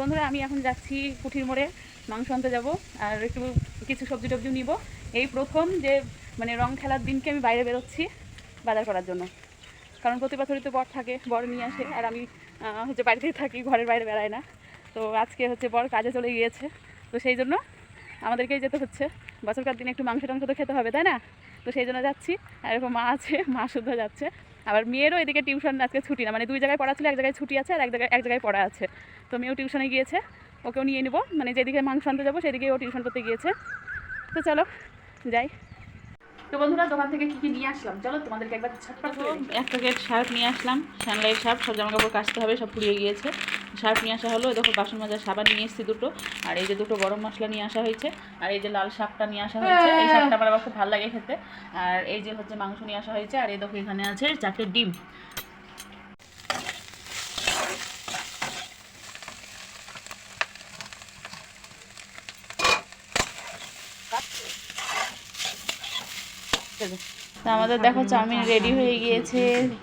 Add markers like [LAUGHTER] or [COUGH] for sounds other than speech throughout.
বন্ধুরা, আমি এখন যাচ্ছি কুঠির মোড়ে মাংস আনতে যাব, আর একটু কিছু সবজি টবজি নিব। এই প্রথম যে মানে রং খেলার দিনকে আমি বাইরে বেরোচ্ছি বাজার করার জন্য। কারণ প্রতি বছরই তো বর থাকে, বর নিয়ে আসে, আর আমি হচ্ছে বাড়িতেই থাকি, ঘরের বাইরে বেড়াই না। তো আজকে হচ্ছে বর কাজে চলে গিয়েছে, তো সেই জন্য আমাদেরকেই যেতে হচ্ছে। বছরকার দিনে একটু মাংস টাংস তো খেতে হবে, তাই না? তো সেই জন্য যাচ্ছি, আর এরকম মা আছে, মা শুদ্ধ যাচ্ছে। আবার মেয়েরও এদিকে টিউশন আজকে ছুটি না। মানে দুই জায়গায় পড়া ছিল, এক জায়গায় ছুটি আছে আর এক জায়গায় এক জায়গায় পড়া আছে। তো মেয়েও টিউশনে গিয়েছে, ওকেও নিয়ে নেব। মানে যেদিকে মাংস আনতে যাব সেদিকে ও টিউশন করতে গিয়েছে। তো চলো, যাই। তো বন্ধুরা, দোকান থেকে কি কি নিয়ে আসলাম? চলো তোমাদেরকে একবার ঝটপট। এক প্যাকেট শার্ট নিয়ে আসলাম স্যান্ডাইল শার্ট সব জামা কাপড় কাচতে হবে, সব ফুরিয়ে গিয়েছে। শার্ট নিয়ে আসা হলো, দেখো বাসন মাজার সাবান নিয়ে এসেছি দুটো, আর এই যে দুটো গরম মশলা নিয়ে আসা হয়েছে, আর এই যে লাল শাকটা নিয়ে আসা হয়েছে, এই শাকটা আমার আবার খুব ভালো লাগে খেতে। আর এই যে হচ্ছে মাংস নিয়ে আসা হয়েছে, আর এই দেখো এখানে আছে চারটে ডিম। তো আমাদের দেখো চাউমিন রেডি হয়ে গিয়েছে।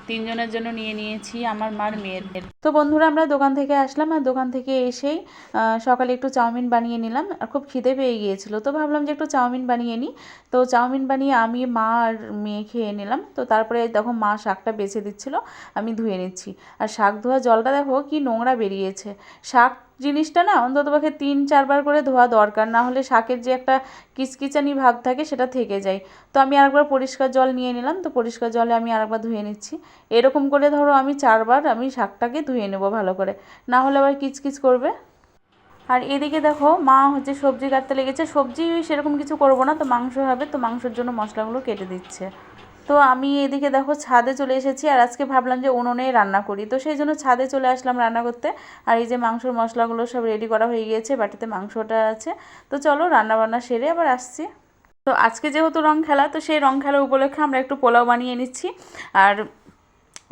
তিনজনের জন্য নিয়ে নিয়েছি আমার মার মেয়ের। তো বন্ধুরা, আমরা দোকান থেকে আসলাম আর দোকান থেকে এসেই সকালে একটু চাউমিন বানিয়ে নিলাম আর খুব খিদে পেয়ে গিয়েছিল। তো ভাবলাম যে একটু চাউমিন বানিয়ে নিই। তো চাউমিন বানিয়ে আমি, মা আর মেয়ে খেয়ে নিলাম। তো তারপরে দেখো মা শাকটা বেছে দিচ্ছিল, আমি ধুয়ে নিচ্ছি। আর শাক ধোয়া জলটা দেখো কি নোংরা বেরিয়েছে। শাক জিনিসটা না অন্ততপক্ষে তিন, চারবার করে ধোয়া দরকার, না হলে শাকের যে একটা কিচকিচানি ভাব থাকে সেটা থেকে যায়। তো আমি আরেকবার পরিষ্কার জল নিয়ে নিলাম, তো পরিষ্কার জলে আমি আরেকবার ধুয়ে নিচ্ছি। এরকম করে ধরো আমি চারবার আমি শাকটাকে ধুয়ে নেব ভালো করে, না হলে আবার কিচকিচ করবে। আর এদিকে দেখো মা হচ্ছে সবজি কাটতে লেগেছে, সবজি সেরকম কিছু করব না, তো মাংস হবে, তো মাংসের জন্য মশলাগুলো কেটে দিচ্ছে। তো আমি এদিকে দেখো ছাদে চলে এসেছি আর আজকে ভাবলাম যে উনুনে রান্না করি। তো সেই জন্য ছাদে চলে আসলাম রান্না করতে। আর এই যে মাংসর মশলাগুলো সব রেডি করা হয়ে গিয়েছে, বাটিতে মাংসটা আছে। তো চলো রান্না বান্না সেরে আবার আসছি। তো আজকে যেহেতু রং খেলা, তো সেই রং খেলা উপলক্ষে আমরা একটু পোলাও বানিয়ে নিচ্ছি। আর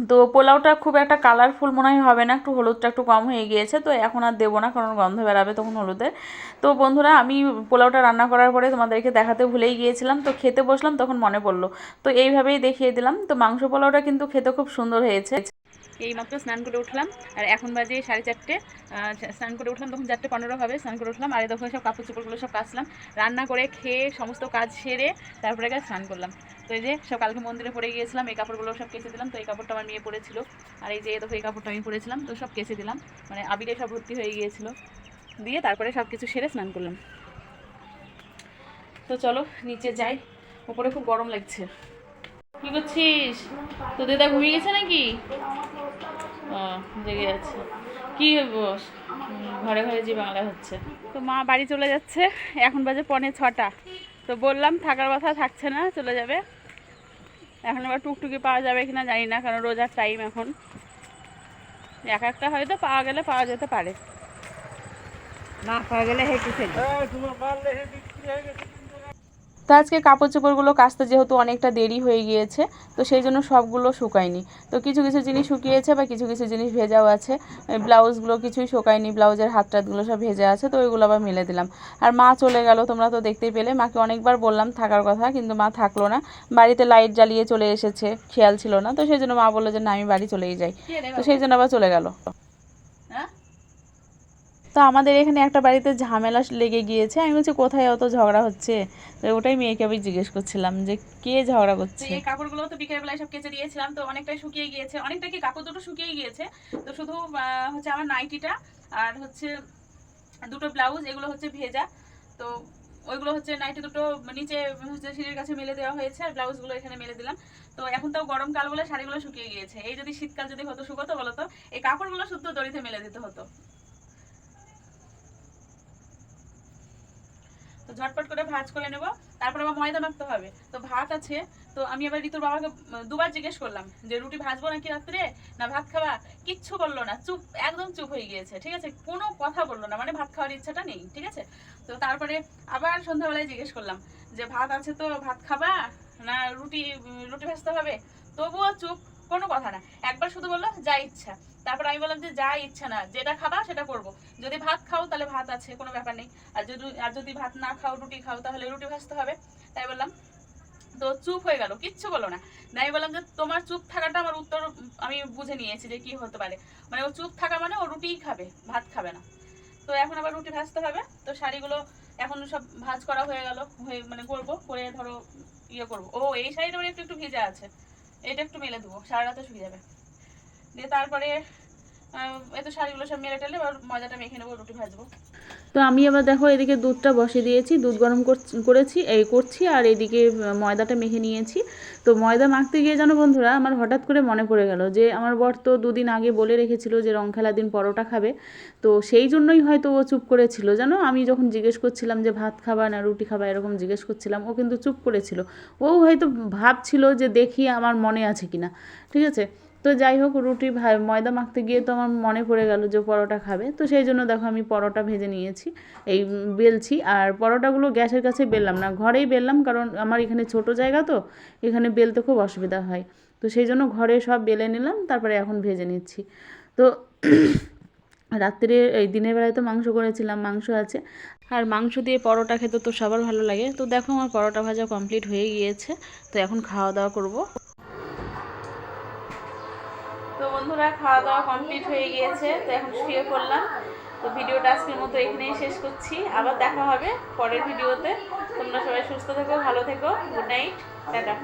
তো পোলাওটা খুব একটা কালারফুল মনে হয় হবে না, একটু হলুদটা একটু কম হয়ে গিয়েছে, তো এখন আর দেবো না, কারণ গন্ধ বেরাবে তখন হলুদে তো বন্ধুরা, আমি পোলাওটা রান্না করার পরে তোমাদেরকে দেখাতে ভুলেই গিয়েছিলাম, তো খেতে বসলাম, তখন মনে পড়ল। তো এইভাবেই দেখিয়ে দিলাম, তো মাংস পোলাওটা কিন্তু খেতে খুব সুন্দর হয়েছে। এই মাত্র স্নান করে উঠলাম। আর এখন বাজে সাড়ে চারটে। স্নান করে উঠলাম তখন চারটে পনেরো হবে, স্নান করে উঠলাম। আর তখন সব কাপড় চোপড়গুলো সব কাচলাম। রান্না করে খেয়ে সমস্ত কাজ সেরে তারপরে গিয়ে স্নান করলাম। তো এই যে সব কালকে মন্দিরে পরে গিয়েছিলাম, এই কাপড়গুলো সব কেচে দিলাম। তো এই কাপড়টা আমার মেয়ে পরেছিল আর এই যে দেখো এই কাপড়টা আমি পরেছিলাম তো সব কেচে দিলাম। মানে আবিরে সব ভর্তি হয়ে গিয়েছিল। দিয়ে তারপরে সব কিছু সেরে স্নান করলাম। তো চলো নিচে যাই। উপরে খুব গরম লাগছে। কি করছিস? তো দিদা ঘুমিয়ে গেছে নাকি? ও জেগে আছে। কি বস ঘরে ঘরে যে বাংলা হচ্ছে। তো মা বাড়ি চলে যাচ্ছে। এখন বাজে পনে ছটা। তো বললাম থাকার কথা থাকছে না চলে যাবে। এখন আবার টুকটুকি পাওয়া যাবে কিনা জানি না কারণ রোজার টাইম এখন। এক একটা হয়তো পাওয়া গেলে পাওয়া যেতে পারে। না পাওয়া গেলে হেঁটে ফেলি তো আজকে কাপড় চোপড়গুলো কাচতে যেহেতু অনেকটা দেরি হয়ে গিয়েছে তো সেই জন্য সবগুলো শুকায়নি। তো কিছু কিছু জিনিস শুকিয়েছে বা কিছু কিছু জিনিস ভেজাও আছে। ব্লাউজগুলো কিছুই শুকায়নি ব্লাউজের হাত টাতগুলো সব ভেজা আছে তো ওইগুলো আবার মেলে দিলাম। আর মা চলে গেল তোমরা তো দেখতেই পেলে। মাকে অনেকবার বললাম থাকার কথা কিন্তু মা থাকল না। বাড়িতে লাইট জ্বালিয়ে চলে এসেছে খেয়াল ছিল না। তো সেই জন্য মা বলল যে না আমি বাড়ি চলেই যাই। তো সেই জন্য আবার চলে গেল। তো আমাদের এখানে একটা বাড়িতে ঝামেলা লেগে গিয়েছে। আমি বলছি, কোথায় অত ঝগড়া হচ্ছে? তো ওটাই মেয়েকে আমি জিজ্ঞেস করছিলাম যে, কে ঝগড়া করছে? এই কাপড়গুলো তো বিকেল বেলায় সব কেচে দিয়েছিলাম, তো অনেকটাই শুকিয়ে গিয়েছে। অনেকটা কি কাপড় দুটো শুকিয়ে গিয়েছে? তো শুধু হচ্ছে আমার নাইটিটা আর হচ্ছে দুটো ব্লাউজ, এগুলো হচ্ছে ভেজা। তো ওইগুলো হচ্ছে নাইটি দুটো নিচে হচ্ছে সিঁড়ির কাছে মেলে দেওয়া হয়েছে আর ব্লাউজগুলো এখানে মেলে দিলাম। তো এখন তো গরমকাল বলে শাড়িগুলো শুকিয়ে গিয়েছে। এই যদি শীতকাল যদি হতো, শুকোতো বলো তো? এই কাপড়গুলো শুদ্ধ দড়িতে মেলে দিতে হতো। তো ঝটপট করে ভাজ করে নেব। তারপরে আবার ময়দা মাখতে হবে। তো ভাত আছে, তো আমি আবার ঋতুর বাবাকে দুবার জিজ্ঞেস করলাম যে, রুটি ভাজবো নাকি রাত্রে? না ভাত খাওয়া কিচ্ছু বলল না, চুপ, একদম চুপ হয়ে গিয়েছে, ঠিক আছে? কোনো কথা বলল না মানে ভাত খাওয়ার ইচ্ছাটা নেই, ঠিক আছে? তো তারপরে আবার সন্ধ্যাবেলায় জিজ্ঞেস করলাম যে, ভাত আছে তো, ভাত খাবা? না রুটি রুটি ভাজতে হবে? তবুও চুপ কোনো কথা না। একবার শুধু বলল, যা ইচ্ছা। তারপর আমি বললাম যে, যা ইচ্ছা না, যেটা খাবা সেটা করব। যদি ভাত খাও তাহলে ভাত আছে, কোনো ব্যাপার নেই। আর যদি আর যদি ভাত না খাও, রুটি খাও তাহলে রুটি ভাজতে হবে। তাই বললাম, তো চুপ হয়ে গেল, কিচ্ছু বলো না। আমি বললাম যে, তোমার চুপ থাকাটা আমার উত্তর আমি বুঝে নিয়েছি যে কি হতে পারে। মানে ও চুপ থাকা মানে ও রুটিই খাবে, ভাত খাবে না। তো এখন আবার রুটি ভাজতে হবে। তো শাড়িগুলো এখন সব ভাজ করা হয়ে গেল, হয়ে মানে করব, করে ধরো ইয়ে করব। ও এই শাড়িটা আবার একটু একটু ভিজা আছে। এটা একটু মেলে দেবো সারা রাতে শুকিয়ে যাবে দিয়ে তারপরে শাড়িগুলো সব এবার মেখে নেব, রুটি তো আমি আবার দেখো এদিকে দুধটা বসিয়ে দিয়েছি, দুধ গরম করেছি এই করছি, আর এদিকে ময়দাটা মেখে নিয়েছি। তো ময়দা মাখতে গিয়ে জানো বন্ধুরা, আমার হঠাৎ করে মনে পড়ে গেল যে আমার বর তো দুদিন আগে বলে রেখেছিল যে রং খেলা দিন পরোটা খাবে। তো সেই জন্যই হয়তো ও চুপ করেছিল। জানো, আমি যখন জিজ্ঞেস করছিলাম যে ভাত খাবা না রুটি খাবা, এরকম জিজ্ঞেস করছিলাম, ও কিন্তু চুপ করেছিল। ও হয়তো ভাবছিল যে দেখি আমার মনে আছে কিনা। ঠিক আছে? তো যাই হোক, রুটি ময়দা মাখতে গিয়ে তো আমার মনে পড়ে গেল যে পরোটা খাবে। তো সেই জন্য দেখো আমি পরোটা ভেজে নিয়েছি, এই বেলছি। আর পরোটাগুলো গ্যাসের কাছে বেললাম না, ঘরেই বেললাম কারণ আমার এখানে ছোট জায়গা তো, এখানে বেলতে খুব অসুবিধা হয়। তো সেই জন্য ঘরে সব বেলে নিলাম, তারপরে এখন ভেজে নিচ্ছি। তো [CLEARS THROAT] রাত্রে এই দিনের বেলায় তো মাংস করেছিলাম, মাংস আছে। আর মাংস দিয়ে পরোটা খেতে তো সবার ভালো লাগে। তো দেখো আমার পরোটা ভাজা কমপ্লিট হয়ে গিয়েছে। তো এখন খাওয়া দাওয়া করব। বন্ধুরা খাওয়া দাওয়া কমপ্লিট হয়ে গিয়েছে, তো এখন শুয়ে পড়লাম। তো ভিডিওটা আজকের মতো এখানেই শেষ করছি। আবার দেখা হবে পরের ভিডিওতে। তোমরা সবাই সুস্থ থেকো, ভালো থেকো, গুড নাইট, টাটা।